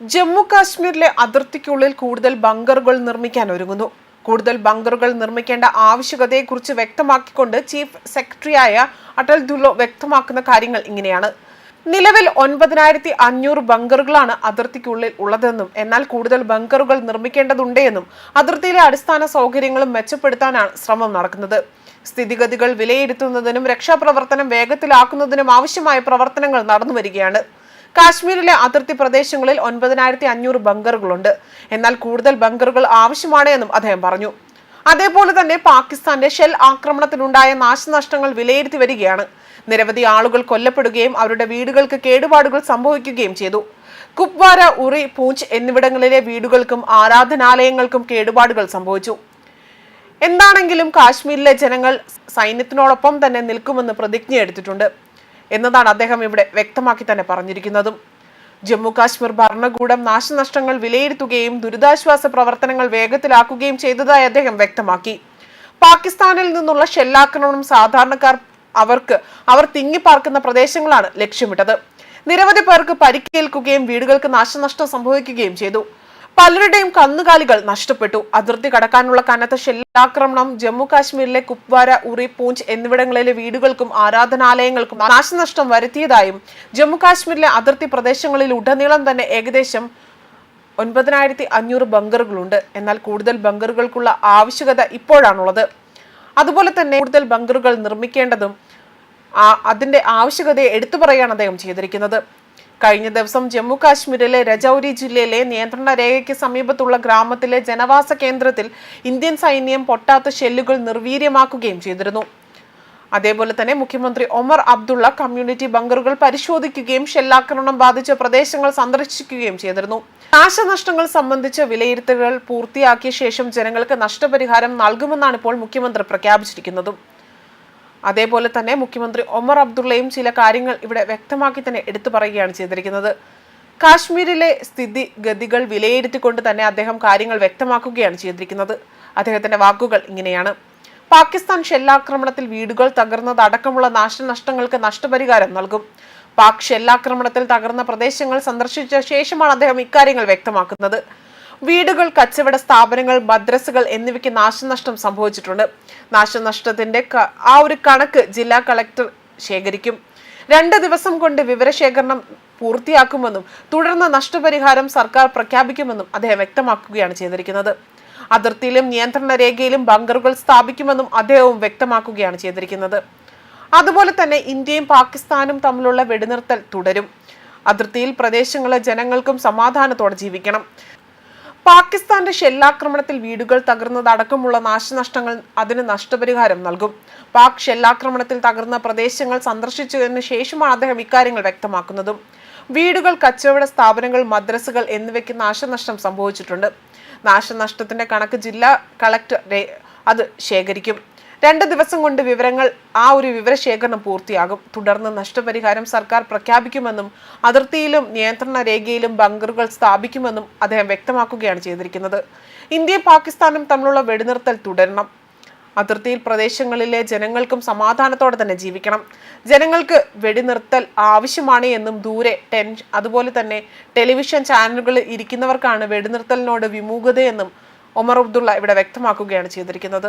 ജമ്മു കാശ്മീരിലെ അതിർത്തിക്കുള്ളിൽ കൂടുതൽ ബങ്കറുകൾ നിർമ്മിക്കാൻ ഒരുങ്ങുന്നു. കൂടുതൽ ബങ്കറുകൾ നിർമ്മിക്കേണ്ട ആവശ്യകതയെക്കുറിച്ച് വ്യക്തമാക്കിക്കൊണ്ട് ചീഫ് സെക്രട്ടറിയായ അടൽ ദുല്ലോ വ്യക്തമാക്കുന്ന കാര്യങ്ങൾ ഇങ്ങനെയാണ്. നിലവിൽ ഒൻപതിനായിരത്തി അഞ്ഞൂറ് ബങ്കറുകളാണ് അതിർത്തിക്കുള്ളിൽ ഉള്ളതെന്നും എന്നാൽ കൂടുതൽ ബങ്കറുകൾ നിർമ്മിക്കേണ്ടതുണ്ടെന്നും അതിർത്തിയിലെ അടിസ്ഥാന സൗകര്യങ്ങളും മെച്ചപ്പെടുത്താനാണ് ശ്രമം നടക്കുന്നത്. സ്ഥിതിഗതികൾ വിലയിരുത്തുന്നതിനും രക്ഷാപ്രവർത്തനം വേഗത്തിലാക്കുന്നതിനും ആവശ്യമായ പ്രവർത്തനങ്ങൾ നടന്നു വരികയാണ് കാശ്മീരിലെ അതിർത്തി പ്രദേശങ്ങളിൽ ഒൻപതിനായിരത്തി അഞ്ഞൂറ് ബങ്കറുകളുണ്ട്. എന്നാൽ കൂടുതൽ ബങ്കറുകൾ ആവശ്യമാണ് എന്നും അദ്ദേഹം പറഞ്ഞു. അതേപോലെ തന്നെ പാകിസ്ഥാന്റെ ഷെൽ ആക്രമണത്തിലുണ്ടായ നാശനഷ്ടങ്ങൾ വിലയിരുത്തി വരികയാണ്. നിരവധി ആളുകൾ കൊല്ലപ്പെടുകയും അവരുടെ വീടുകൾക്ക് കേടുപാടുകൾ സംഭവിക്കുകയും ചെയ്തു. കുപ്വാര ഉറി പൂഞ്ച് എന്നിവിടങ്ങളിലെ വീടുകൾക്കും ആരാധനാലയങ്ങൾക്കും കേടുപാടുകൾ സംഭവിച്ചു. എന്താണെങ്കിലും കാശ്മീരിലെ ജനങ്ങൾ സൈന്യത്തിനോടൊപ്പം തന്നെ നിൽക്കുമെന്ന് പ്രതിജ്ഞ എടുത്തിട്ടുണ്ട് എന്നതാണ് അദ്ദേഹം ഇവിടെ വ്യക്തമാക്കി തന്നെ പറഞ്ഞിരിക്കുന്നതും. ജമ്മു കാശ്മീർ ഭരണകൂടം നാശനഷ്ടങ്ങൾ വിലയിരുത്തുകയും ദുരിതാശ്വാസ പ്രവർത്തനങ്ങൾ വേഗത്തിലാക്കുകയും ചെയ്തതായി അദ്ദേഹം വ്യക്തമാക്കി. പാകിസ്ഥാനിൽ നിന്നുള്ള ഷെല്ലാക്രമണം സാധാരണക്കാർ അവർക്ക് അവർ തിങ്ങിപ്പാർക്കുന്ന പ്രദേശങ്ങളാണ് ലക്ഷ്യമിട്ടത്. നിരവധി പേർക്ക് പരിക്കേൽക്കുകയും വീടുകൾക്ക് നാശനഷ്ടം സംഭവിക്കുകയും ചെയ്തു. പലരുടെയും കന്നുകാലികൾ നഷ്ടപ്പെട്ടു. അതിർത്തി കടക്കാനുള്ള കനത്ത ഷെല്ലാക്രമണം ജമ്മു കാശ്മീരിലെ കുപ്വാര ഉറി പൂഞ്ച് എന്നിവിടങ്ങളിലെ വീടുകൾക്കും ആരാധനാലയങ്ങൾക്കും നാശനഷ്ടം വരുത്തിയതായും ജമ്മു കാശ്മീരിലെ അതിർത്തി പ്രദേശങ്ങളിൽ ഉടനീളം തന്നെ ഏകദേശം ഒൻപതിനായിരത്തി അഞ്ഞൂറ് ബങ്കറുകളുണ്ട്. എന്നാൽ കൂടുതൽ ബങ്കറുകൾക്കുള്ള ആവശ്യകത ഇപ്പോഴാണുള്ളത്. അതുപോലെ തന്നെ കൂടുതൽ ബങ്കറുകൾ നിർമ്മിക്കേണ്ടതും അതിന്റെ ആവശ്യകതയെ എടുത്തു പറയുകയാണ് അദ്ദേഹം ചെയ്തിരിക്കുന്നത്. കഴിഞ്ഞ ദിവസം ജമ്മു കാശ്മീരിലെ രജൌരി ജില്ലയിലെ നിയന്ത്രണ രേഖയ്ക്ക് സമീപത്തുള്ള ഗ്രാമത്തിലെ ജനവാസ കേന്ദ്രത്തിൽ ഇന്ത്യൻ സൈന്യം പൊട്ടാത്ത ഷെല്ലുകൾ നിർവീര്യമാക്കുകയും ചെയ്തിരുന്നു. അതേപോലെ തന്നെ മുഖ്യമന്ത്രി ഒമർ അബ്ദുള്ള കമ്മ്യൂണിറ്റി ബങ്കറുകൾ പരിശോധിക്കുകയും ഷെല്ലാക്രമണം ബാധിച്ച പ്രദേശങ്ങൾ സന്ദർശിക്കുകയും ചെയ്തിരുന്നു. നാശനഷ്ടങ്ങൾ സംബന്ധിച്ച വിലയിരുത്തലുകൾ പൂർത്തിയാക്കിയ ശേഷം ജനങ്ങൾക്ക് നഷ്ടപരിഹാരം നൽകുമെന്നാണ് ഇപ്പോൾ മുഖ്യമന്ത്രി പ്രഖ്യാപിച്ചിരിക്കുന്നതും. അതേപോലെ തന്നെ മുഖ്യമന്ത്രി ഒമർ അബ്ദുള്ളയും ചില കാര്യങ്ങൾ ഇവിടെ വ്യക്തമാക്കി തന്നെ എടുത്തു പറയുകയാണ് ചെയ്തിരിക്കുന്നത്. കാശ്മീരിലെ സ്ഥിതി ഗതികൾ വിലയിരുത്തിക്കൊണ്ട് തന്നെ അദ്ദേഹം കാര്യങ്ങൾ വ്യക്തമാക്കുകയാണ് ചെയ്തിരിക്കുന്നത്. അദ്ദേഹത്തിന്റെ വാക്കുകൾ ഇങ്ങനെയാണ്. പാകിസ്ഥാൻ ഷെല്ലാക്രമണത്തിൽ വീടുകൾ തകർന്നത് അടക്കമുള്ള നാശനഷ്ടങ്ങൾക്ക് നഷ്ടപരിഹാരം നൽകും. പാക് ഷെല്ലാക്രമണത്തിൽ തകർന്ന പ്രദേശങ്ങൾ സന്ദർശിച്ച ശേഷമാണ് അദ്ദേഹം ഇക്കാര്യങ്ങൾ വ്യക്തമാക്കുന്നത്. വീടുകൾ കച്ചവട സ്ഥാപനങ്ങൾ മദ്രസകൾ എന്നിവയ്ക്ക് നാശനഷ്ടം സംഭവിച്ചിട്ടുണ്ട്. നാശനഷ്ടത്തിന്റെ ആ ഒരു കണക്ക് ജില്ലാ കളക്ടർ ശേഖരിക്കും. രണ്ട് ദിവസം കൊണ്ട് വിവരശേഖരണം പൂർത്തിയാക്കുമെന്നും തുടർന്ന് നഷ്ടപരിഹാരം സർക്കാർ പ്രഖ്യാപിക്കുമെന്നും അദ്ദേഹം വ്യക്തമാക്കുകയാണ് ചെയ്തിരിക്കുന്നത്. അതിർത്തിയിലും നിയന്ത്രണ രേഖയിലും ബങ്കറുകൾ സ്ഥാപിക്കുമെന്നും അദ്ദേഹവും വ്യക്തമാക്കുകയാണ് ചെയ്തിരിക്കുന്നത്. അതുപോലെ തന്നെ ഇന്ത്യയും പാകിസ്ഥാനും തമ്മിലുള്ള വെടിനിർത്തൽ തുടരും. അതിർത്തിയിൽ പ്രദേശങ്ങളിലെ ജനങ്ങൾക്കും സമാധാനത്തോടെ ജീവിക്കണം. പാകിസ്ഥാന്റെ ഷെല്ലാക്രമണത്തിൽ വീടുകൾ തകർന്നതടക്കമുള്ള നാശനഷ്ടങ്ങൾ അതിന് നഷ്ടപരിഹാരം നൽകും. പാക് ഷെല്ലാക്രമണത്തിൽ തകർന്ന പ്രദേശങ്ങൾ സന്ദർശിച്ചതിന് ശേഷമാണ് അദ്ദേഹം ഇക്കാര്യങ്ങൾ വ്യക്തമാക്കുന്നതും. വീടുകൾ കച്ചവട സ്ഥാപനങ്ങൾ മദ്രസകൾ എന്നിവയ്ക്ക് നാശനഷ്ടം സംഭവിച്ചിട്ടുണ്ട്. നാശനഷ്ടത്തിന്റെ കണക്ക് ജില്ലാ കളക്ടർ അത് ശേഖരിക്കും. രണ്ട് ദിവസം കൊണ്ട് വിവരങ്ങൾ ആ ഒരു വിവരശേഖരണം പൂർത്തിയാകും. തുടർന്ന് നഷ്ടപരിഹാരം സർക്കാർ പ്രഖ്യാപിക്കുമെന്നും അതിർത്തിയിലും നിയന്ത്രണ രേഖയിലും ബങ്കറുകൾ സ്ഥാപിക്കുമെന്നും അദ്ദേഹം വ്യക്തമാക്കുകയാണ് ചെയ്തിരിക്കുന്നത്. ഇന്ത്യയും പാകിസ്ഥാനും തമ്മിലുള്ള വെടിനിർത്തൽ തുടരണം. അതിർത്തിയിൽ പ്രദേശങ്ങളിലെ ജനങ്ങൾക്കും സമാധാനത്തോടെ തന്നെ ജീവിക്കണം. ജനങ്ങൾക്ക് വെടിനിർത്തൽ ആവശ്യമാണ് എന്നും ദൂരെ ടെൻ അതുപോലെ തന്നെ ടെലിവിഷൻ ചാനലുകളിൽ ഇരിക്കുന്നവർക്കാണ് വെടിനിർത്തലിനോട് വിമുഖതയെന്നും ഒമർ അബ്ദുള്ള ഇവിടെ വ്യക്തമാക്കുകയാണ് ചെയ്തിരിക്കുന്നത്.